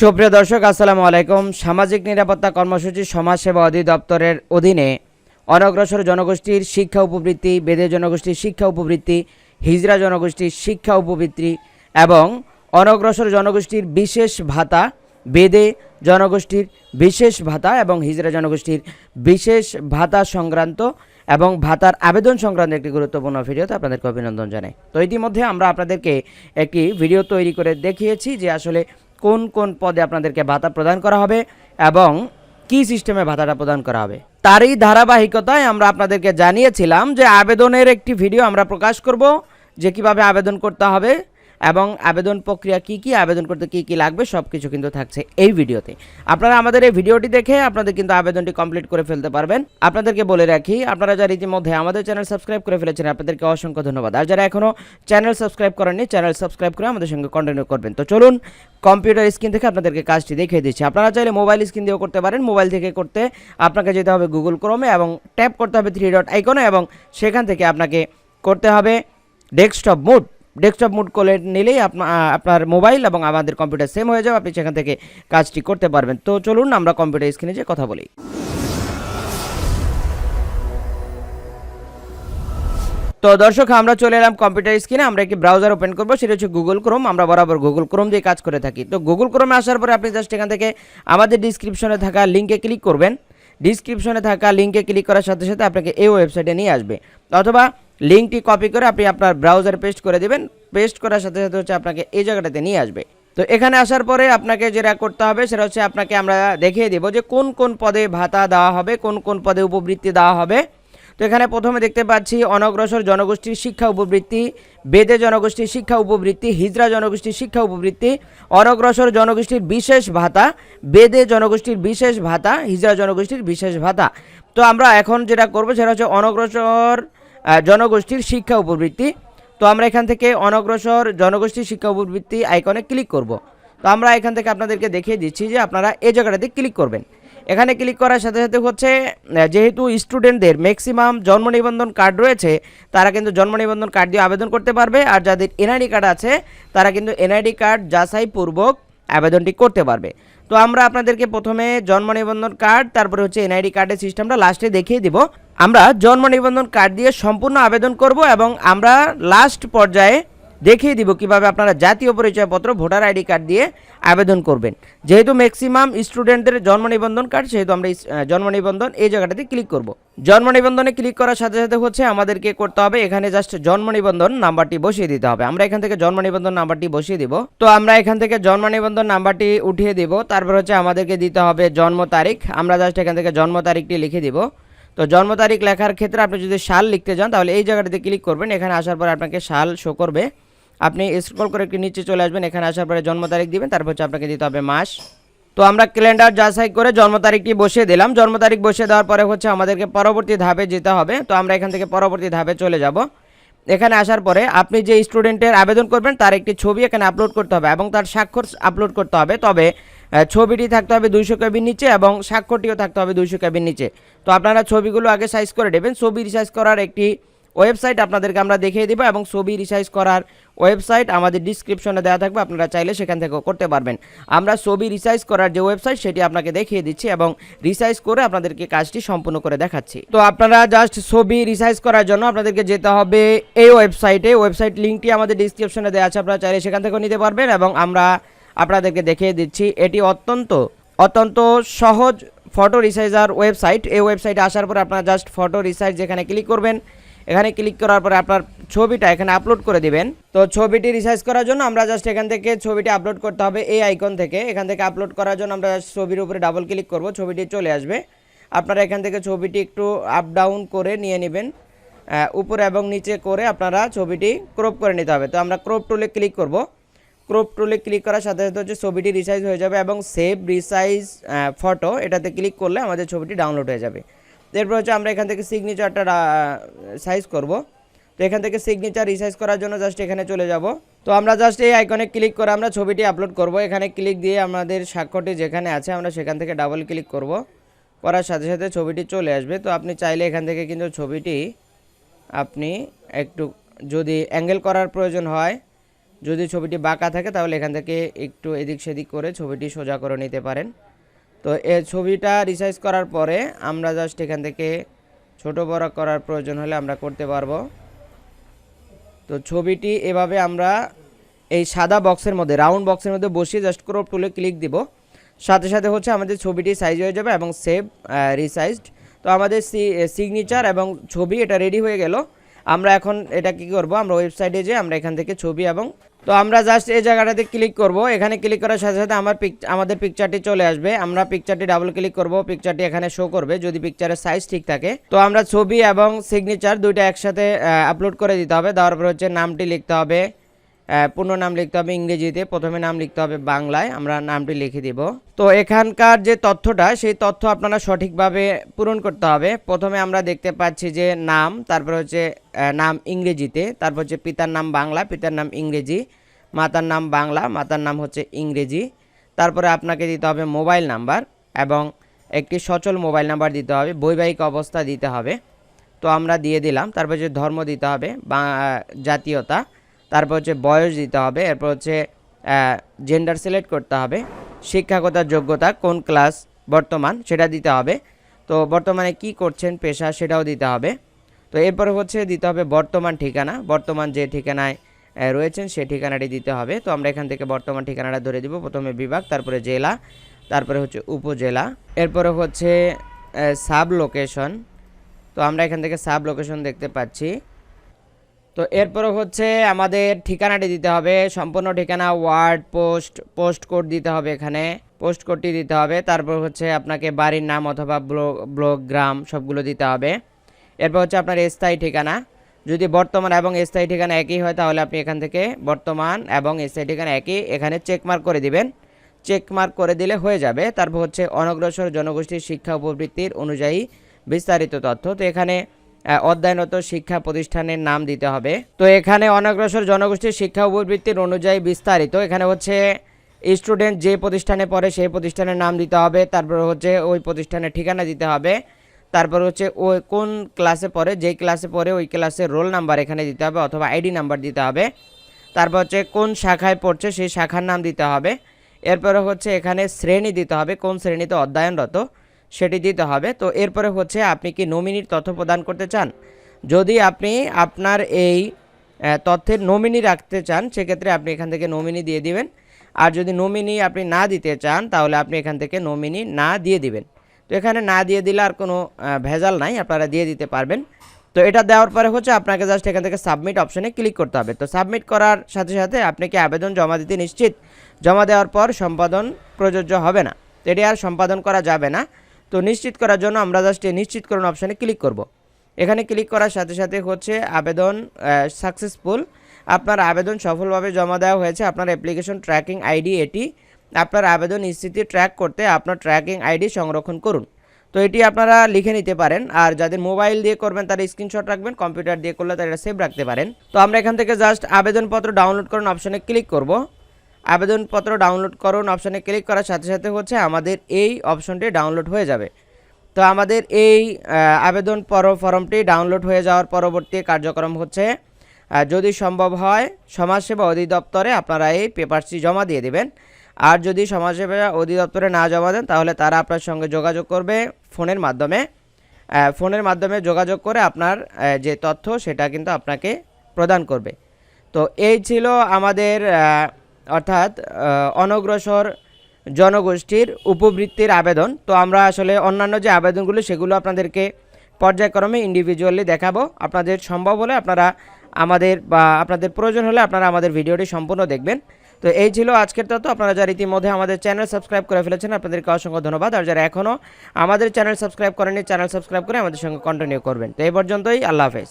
সুপ্রিয় দর্শক, আসসালামু আলাইকুম। সামাজিক নিরাপত্তা কর্মসূচি সমাজসেবা অধিদপ্তরের অধীনে অনগ্রসর জনগোষ্ঠীর শিক্ষা উপবৃত্তি, বেদে জনগোষ্ঠীর শিক্ষা উপবৃত্তি হিজরা জনগোষ্ঠীর শিক্ষা উপবৃত্তি এবং অনগ্রসর জনগোষ্ঠীর বিশেষ ভাতা, বেদে জনগোষ্ঠীর বিশেষ ভাতা এবং হিজরা জনগোষ্ঠীর বিশেষ ভাতা সংক্রান্ত এবং ভাতার আবেদন সংক্রান্ত একটি গুরুত্বপূর্ণ ভিডিওতে আপনাদেরকে অভিনন্দন জানাই। তো ইতিমধ্যে আমরা আপনাদেরকে একটি ভিডিও তৈরি করে দেখিয়েছি যে আসলে কোন কোন পদে আপনাদেরকে ভাতা প্রদান করা হবে এবং কি সিস্টেমে ভাতাটা প্রদান করা হবে। তারই ধারাবাহিকতায় আমরা আপনাদেরকে জানিয়েছিলাম যে আবেদনের একটি ভিডিও আমরা প্রকাশ করব যে কীভাবে আবেদন করতে হবে। এবং আবেদন প্রক্রিয়া কি কি, আবেদন করতে কি কি লাগবে সব কিছু কিন্তু থাকছে এই ভিডিওতে। আপনারা আমাদের এই ভিডিওটি দেখে আপনাদের কিন্তু আবেদনটি কমপ্লিট করে ফেলতে পারবেন। আপনাদেরকে বলে রাখি, আপনারা যারা ইতিমধ্যে আমাদের চ্যানেল সাবস্ক্রাইব করে ফেলেছেন, আপনাদেরকে অসংখ্য ধন্যবাদ। আর যারা এখনও চ্যানেল সাবস্ক্রাইব করেননি, চ্যানেল সাবস্ক্রাইব করে আমাদের সঙ্গে কন্টিনিউ করবেন। তো চলুন কম্পিউটার স্ক্রিন থেকে আপনাদেরকে কাজটি দেখিয়ে দিচ্ছি। আপনারা চাইলে মোবাইল স্ক্রিন দিয়েও করতে পারেন। মোবাইল থেকে করতে আপনাকে যেতে হবে গুগল ক্রোমে এবং ট্যাপ করতে হবে থ্রি ডট আইকনে এবং সেখান থেকে আপনাকে করতে হবে ডেস্কটপ মুড ডেস্কটপ মুড করে নিলেই আপনা- আপনার মোবাইল এবং আমাদের কম্পিউটার সেম হয়ে যাবে। আপনি সেখান থেকে কাজটি করতে পারবেন। তো চলুন আমরা কম্পিউটার স্ক্রিনে যে কথা বলি। তো দর্শক, আমরা চলে এলাম কম্পিউটার স্ক্রিনে আমরা একটি ব্রাউজার ওপেন করব। সেটা হচ্ছে গুগল ক্রোম আমরা বরাবর গুগল ক্রোম দিয়ে কাজ করে থাকি। তো গুগল ক্রোমে আসার পরে আপনি জাস্ট এখান থেকে আমাদের ডিসক্রিপশনে থাকা লিঙ্কে ক্লিক করবেন। ডিসক্রিপশনে থাকা লিঙ্কে ক্লিক করার সাথে সাথে আপনাকে এই ওয়েবসাইটে নিয়ে আসবে। অথবা লিঙ্কটি কপি করে আপনি আপনার ব্রাউজার পেস্ট করে দেবেন। পেস্ট করার সাথে সাথে হচ্ছে আপনাকে এই জায়গাটাতে নিয়ে আসবে। তো এখানে আসার পরে আপনাকে যেটা করতে হবে সেটা হচ্ছে আপনাকে আমরা দেখিয়ে দেবো যে কোন কোন পদে ভাতা দেওয়া হবে, কোন কোন পদে উপবৃত্তি দেওয়া হবে। তো এখানে প্রথমে দেখতে পাচ্ছি অনগ্রসর জনগোষ্ঠীর শিক্ষা উপবৃত্তি, বেদে জনগোষ্ঠীর শিক্ষা উপবৃত্তি হিজরা জনগোষ্ঠীর শিক্ষা উপবৃত্তি, অনগ্রসর জনগোষ্ঠীর বিশেষ ভাতা, বেদে জনগোষ্ঠীর বিশেষ ভাতা হিজরা জনগোষ্ঠীর বিশেষ ভাতা। তো আমরা এখন যেটা করব সেটা হচ্ছে অনগ্রসর জনগোষ্ঠীর শিক্ষা উপবৃত্তি। তো আমরা এখান থেকে অনগ্রসর জনগোষ্ঠীর শিক্ষা উপবৃত্তি আইকনে ক্লিক করব। তো আমরা এখান থেকে আপনাদেরকে দেখিয়ে দিচ্ছি যে আপনারা এই জায়গাটাতে ক্লিক করবেন। এখানে ক্লিক করার সাথে সাথে হচ্ছে যেহেতু স্টুডেন্টদের ম্যাক্সিমাম জন্ম নিবন্ধন কার্ড রয়েছে, তারা কিন্তু জন্ম নিবন্ধন কার্ড দিয়ে আবেদন করতে পারবে। আর যাদের এনআইডি কার্ড আছে, তারা কিন্তু এনআইডি কার্ড যাচাইপূর্বক আবেদনটি করতে পারবে। তো আমরা আপনাদেরকে প্রথমে জন্ম নিবন্ধন কার্ড তারপরে হচ্ছে এনআইডি কার্ডের সিস্টেমটা লাস্টে দেখিয়ে দিব। আমরা জন্ম নিবন্ধন কার্ড দিয়ে সম্পূর্ণ আবেদন করব এবং আমরা লাস্ট পর্যায়ে দেখিয়ে দিব কীভাবে আপনারা জাতীয় পরিচয়পত্র ভোটার আইডি কার্ড দিয়ে আবেদন করবেন। যেহেতু ম্যাক্সিমাম স্টুডেন্টদের জন্ম নিবন্ধন কার্ড সেহেতু আমরা জন্ম নিবন্ধন এই জায়গাটাতে ক্লিক করব। জন্ম নিবন্ধনে ক্লিক করার সাথে সাথে হচ্ছে আমাদেরকে করতে হবে, এখানে জাস্ট জন্ম নিবন্ধন নাম্বারটি বসিয়ে দিতে হবে। আমরা এখান থেকে জন্ম নিবন্ধন নাম্বারটি বসিয়ে দিব। তো আমরা এখান থেকে জন্ম নিবন্ধন নাম্বারটি উঠিয়ে দিব, তারপর হচ্ছে আমাদেরকে দিতে হবে জন্ম তারিখ। আমরা জাস্ট এখান থেকে জন্ম তারিখটি লিখে দিব। তো জন্ম তারিখ লেখার ক্ষেত্রে আপনি যদি সাল লিখতে চান তাহলে এই জায়গাটাতে ক্লিক করবেন। এখানে আসার পর আপনাকে সাল শো করবে। আপনি স্ক্রল করে একটু নিচে চলে আসবেন। এখানে আসার পরে জন্ম তারিখ দিবেন, তারপর হচ্ছে আপনাকে দিতে হবে মাস। তো আমরা ক্যালেন্ডার যাচাই করে জন্ম তারিখটি বসিয়ে দিলাম। জন্ম তারিখ বসিয়ে দেওয়ার পরে হচ্ছে আমাদেরকে পরবর্তী ধাপে যেতে হবে। তো আমরা এখান থেকে পরবর্তী ধাপে চলে যাব। এখানে আসার পরে আপনি যে স্টুডেন্টের আবেদন করবেন, তার একটি ছবি এখানে আপলোড করতে হবে এবং তার স্বাক্ষর আপলোড করতে হবে। তবে ছবিটি থাকতে হবে দুইশো কেবির নিচে এবং স্বাক্ষরটিও থাকতে হবে দুইশো কেবির নিচে। তো আপনারা ছবিগুলো আগে সাইজ করে নেবেন। ছবি রিসাইজ করার একটি ওয়েবসাইট আপনাদেরকে আমরা দেখিয়ে দিব এবং ছবি রিসাইজ করার ওয়েবসাইট আমাদের ডিসক্রিপশনে দেওয়া থাকবে। আপনারা চাইলে সেখান থেকেও করতে পারবেন। আমরা ছবি রিসাইজ করার যে ওয়েবসাইট সেটি আপনাকে দেখিয়ে দিচ্ছি এবং রিসাইজ করে আপনাদেরকে কাজটি সম্পূর্ণ করে দেখাচ্ছি। তো আপনারা জাস্ট ছবি রিসাইজ করার জন্য আপনাদেরকে যেতে হবে এই ওয়েবসাইটে ওয়েবসাইট লিঙ্কটি আমাদের ডিসক্রিপশনে দেওয়া আছে। আপনারা চাইলে সেখান থেকেও নিতে পারবেন এবং আমরা আপনাদেরকে দেখিয়ে দিচ্ছি, এটি অত্যন্ত অত্যন্ত সহজ ফটো রিসাইজার ওয়েবসাইট এই ওয়েবসাইটে আসার পর আপনারা জাস্ট ফটো রিসাইজ যেখানে ক্লিক করবেন, এখানে ক্লিক করার পরে আপনার ছবিটা এখানে আপলোড করে দিবেন। তো ছবিটি রিসাইজ করার জন্য আমরা জাস্ট এখান থেকে ছবিটি আপলোড করতে হবে এই আইকন থেকে। এখান থেকে আপলোড করার জন্য আমরা ছবির উপরে ডাবল ক্লিক করব, ছবিটি চলে আসবে। আপনারা এখান থেকে ছবিটি একটু আপ ডাউন করে নিয়ে নেবেন উপরে এবং নিচে করে আপনারা ছবিটি ক্রপ করে নিতে হবে। তো আমরা ক্রপ টুলে ক্লিক করব। ক্রপ টুলে ক্লিক করার সাথে সাথে হচ্ছে ছবিটি রিসাইজ হয়ে যাবে এবং সেভ রিসাইজ ফটো এটাতে ক্লিক করলে আমাদের ছবিটি ডাউনলোড হয়ে যাবে। এরপর হচ্ছে আমরা এখান থেকে সিগনেচারটা সাইজ করব। তো এখান থেকে সিগনেচার রিসাইজ করার জন্য জাস্ট এখানে চলে যাব। তো আমরা জাস্ট এই আইকনে ক্লিক করে আমরা ছবিটি আপলোড করব। এখানে ক্লিক দিয়ে আমাদের স্বাক্ষরটি যেখানে আছে আমরা সেখান থেকে ডাবল ক্লিক করব। করার সাথে সাথে ছবিটি চলে আসবে। তো আপনি চাইলে এখান থেকে কিন্তু ছবিটি আপনি একটু যদি অ্যাঙ্গেল করার প্রয়োজন হয় যদি ছবিটি বাঁকা থাকে, তাহলে এখান থেকে একটু এদিক সেদিক করে ছবিটি সোজা করে নিতে পারেন। তো এ ছবিটা রিসাইজ করার পরে আমরা জাস্ট এখান থেকে ছোট বড় করার প্রয়োজন হলে আমরা করতে পারব। তো ছবিটি এভাবে আমরা এই সাদা বক্সের মধ্যে রাউন্ড বক্সের মধ্যে বসিয়ে জাস্ট ক্রপ টুলে ক্লিক দিব। সাথে সাথে হচ্ছে আমাদের ছবিটি সাইজ হয়ে যাবে এবং সেভ রিসাইজড তো আমাদের সিগনেচার এবং ছবি এটা রেডি হয়ে গেল। আমরা এখন এটা কি করব, আমরা ওয়েবসাইটে যে আমরা এখান থেকে ছবি এবং তো আমরা জাস্ট এই জায়গাটাতে ক্লিক করব। এখানে ক্লিক করার সাথে সাথে আমার পিক আমাদের পিকচারটি চলে আসবে। আমরা পিকচারটি ডাবল ক্লিক করব। পিকচারটি এখানে শো করবে। যদি পিকচারের সাইজ ঠিক থাকে। তো আমরা ছবি এবং সিগনেচার দুইটা একসাথে আপলোড করে দিতে হবে। দেওয়ার পর হচ্ছে নামটি লিখতে হবে। পূর্ণ নাম লিখতে হবে ইংরেজিতে। প্রথমে নাম লিখতে হবে বাংলায়, আমরা নামটি লিখে দিব। তো এখানকার যে তথ্যটা, সেই তথ্য আপনারা সঠিকভাবে পূরণ করতে হবে। প্রথমে আমরা দেখতে পাচ্ছি যে নাম, তারপর হচ্ছে নাম ইংরেজিতে, তারপর হচ্ছে পিতার নাম বাংলা, পিতার নাম ইংরেজি, মাতার নাম বাংলা, মাতার নাম হচ্ছে ইংরেজি। তারপরে আপনাকে দিতে হবে মোবাইল নাম্বার এবং একটি সচল মোবাইল নাম্বার দিতে হবে, বৈবাহিক অবস্থা দিতে হবে। তো আমরা দিয়ে দিলাম, তারপর হচ্ছে ধর্ম দিতে হবে, বা জাতীয়তা। তারপর হচ্ছে বয়স দিতে হবে, এরপর হচ্ছে জেন্ডার সিলেক্ট করতে হবে, শিক্ষাগত যোগ্যতা কোন ক্লাস বর্তমান সেটা দিতে হবে। তো বর্তমানে কি করছেন পেশা সেটাও দিতে হবে। তো এরপরে হচ্ছে দিতে হবে বর্তমান ঠিকানা, বর্তমান যে ঠিকানায় রয়েছেন সেই ঠিকানাটি দিতে হবে। তো আমরা এখান থেকে বর্তমান ঠিকানাটা ধরে দিব, প্রথমে বিভাগ, তারপরে জেলা, তারপরে হচ্ছে উপজেলা, এরপরে হচ্ছে সাব লোকেশন তো আমরা এখান থেকে সাব লোকেশন দেখতে পাচ্ছি। তো এরপরে হচ্ছে আমাদের ঠিকানাটি দিতে হবে। সম্পূর্ণ ঠিকানা, ওয়ার্ড, পোস্ট পোস্ট কোড দিতে হবে এখানে। পোস্ট কোডটি দিতে হবে। তারপর হচ্ছে আপনাকে বাড়ির নাম অথবা ব্লক ব্লক, গ্রাম সবগুলো দিতে হবে। এরপর হচ্ছে আপনার স্থায়ী ঠিকানা। যদি বর্তমান এবং স্থায়ী ঠিকানা একই হয়, তাহলে আপনি এখান থেকে বর্তমান এবং স্থায়ী ঠিকানা একই এখানে চেকমার্ক করে দিবেন। চেক মার্ক করে দিলে হয়ে যাবে। তারপর হচ্ছে অনগ্রসর জনগোষ্ঠীর শিক্ষা উপবৃত্তির অনুযায়ী বিস্তারিত তথ্য। তো এখানে আহ, অধ্যয়নরত শিক্ষা প্রতিষ্ঠানের নাম দিতে হবে। তো এখানে অনগ্রসর জনগোষ্ঠীর শিক্ষা উপবৃত্তির অনুযায়ী বিস্তারিত। এখানে হচ্ছে স্টুডেন্ট যে প্রতিষ্ঠানে পড়ে সেই প্রতিষ্ঠানের নাম দিতে হবে। তারপর হচ্ছে ওই প্রতিষ্ঠানের ঠিকানা দিতে হবে। তারপর হচ্ছে ওই কোন ক্লাসে পড়ে যেই ক্লাসে পড়ে ওই ক্লাসের রোল নাম্বার এখানে দিতে হবে অথবা আইডি নাম্বার দিতে হবে। তারপর হচ্ছে কোন শাখায় পড়ছে সেই শাখার নাম দিতে হবে। এরপরে হচ্ছে এখানে শ্রেণি দিতে হবে কোন শ্রেণীতে অধ্যয়নরত। সেটি দিতে হবে। তো এরপরে হচ্ছে আপনি কি নমিনির তথ্য প্রদান করতে চান? যদি আপনি আপনার এই তথ্যের নমিনি রাখতে চান, সেক্ষেত্রে আপনি এখান থেকে নমিনি দিয়ে দিবেন। আর যদি নমিনি আপনি না দিতে চান, তাহলে আপনি এখান থেকে নমিনি না দিয়ে দিবেন। তো এখানে না দিয়ে দিলে আর কোনো ভেজাল নাই, আপনারা দিয়ে দিতে পারবেন। তো এটা দেওয়ার পরে হচ্ছে আপনাকে জাস্ট এখান থেকে সাবমিট অপশনে ক্লিক করতে হবে। তো সাবমিট করার সাথে সাথে আপনি কি আবেদন জমা দিতে নিশ্চিত? জমা দেওয়ার পর সম্পাদন প্রযোজ্য হবে না। এটি আর সম্পাদন করা যাবে না। তো নিশ্চিত করার জন্য আমরা জাস্ট এই নিশ্চিত করুন অপশানে ক্লিক করব। এখানে ক্লিক করার সাথে সাথে হচ্ছে আবেদন সাকসেসফুল আপনার আবেদন সফলভাবে জমা দেওয়া হয়েছে। আপনার অ্যাপ্লিকেশন ট্র্যাকিং আইডি এটি। আপনার আবেদন স্থিতি ট্র্যাক করতে আপনার ট্র্যাকিং আইডি সংরক্ষণ করুন। তো এটি আপনারা লিখে নিতে পারেন। আর যাদের মোবাইল দিয়ে করবেন, তারা স্ক্রিনশট রাখবেন কম্পিউটার দিয়ে করলে তারা সেভ রাখতে পারেন। তো আমরা এখান থেকে জাস্ট আবেদনপত্র ডাউনলোড করুন অপশানে ক্লিক করব। আবেদনপত্র ডাউনলোড করুন অপশানে ক্লিক করার সাথে সাথে হচ্ছে আমাদের এই অপশনটি ডাউনলোড হয়ে যাবে। তো আমাদের এই আবেদন পর- ফর্মটি ডাউনলোড হয়ে যাওয়ার পরবর্তী কার্যক্রম হচ্ছে যদি সম্ভব হয় সমাজসেবা অধিদপ্তরে আপনারা এই পেপারসটি জমা দিয়ে দেবেন। আর যদি সমাজসেবা অধিদপ্তরে না জমা দেন, তাহলে তারা আপনার সঙ্গে যোগাযোগ করবে ফোনের মাধ্যমে। ফোনের মাধ্যমে যোগাযোগ করে আপনার যে তথ্য সেটা কিন্তু আপনাকে প্রদান করবে। তো এই ছিল আমাদের অর্থাৎ অনগ্রসর জনগোষ্ঠীর উপবৃত্তির আবেদন। তো আমরা আসলে অন্যান্য যে আবেদনগুলো, সেগুলো আপনাদেরকে পর্যায়ক্রমে ইন্ডিভিজুয়ালি দেখাবো। আপনাদের সম্ভব হলে আপনারা আমাদের বা আপনাদের প্রয়োজন হলে আপনারা আমাদের ভিডিওটি সম্পূর্ণ দেখবেন। তো এই ছিল আজকের তথ্য। আপনারা যারা ইতিমধ্যে আমাদের চ্যানেল সাবস্ক্রাইব করে ফেলেছেন, আপনাদেরকে অসংখ্য ধন্যবাদ। আর যারা এখনও আমাদের চ্যানেল সাবস্ক্রাইব করেনি চ্যানেল সাবস্ক্রাইব করে আমাদের সঙ্গে কন্টিনিউ করবেন। তো এই পর্যন্তই, আল্লাহ হাফেজ।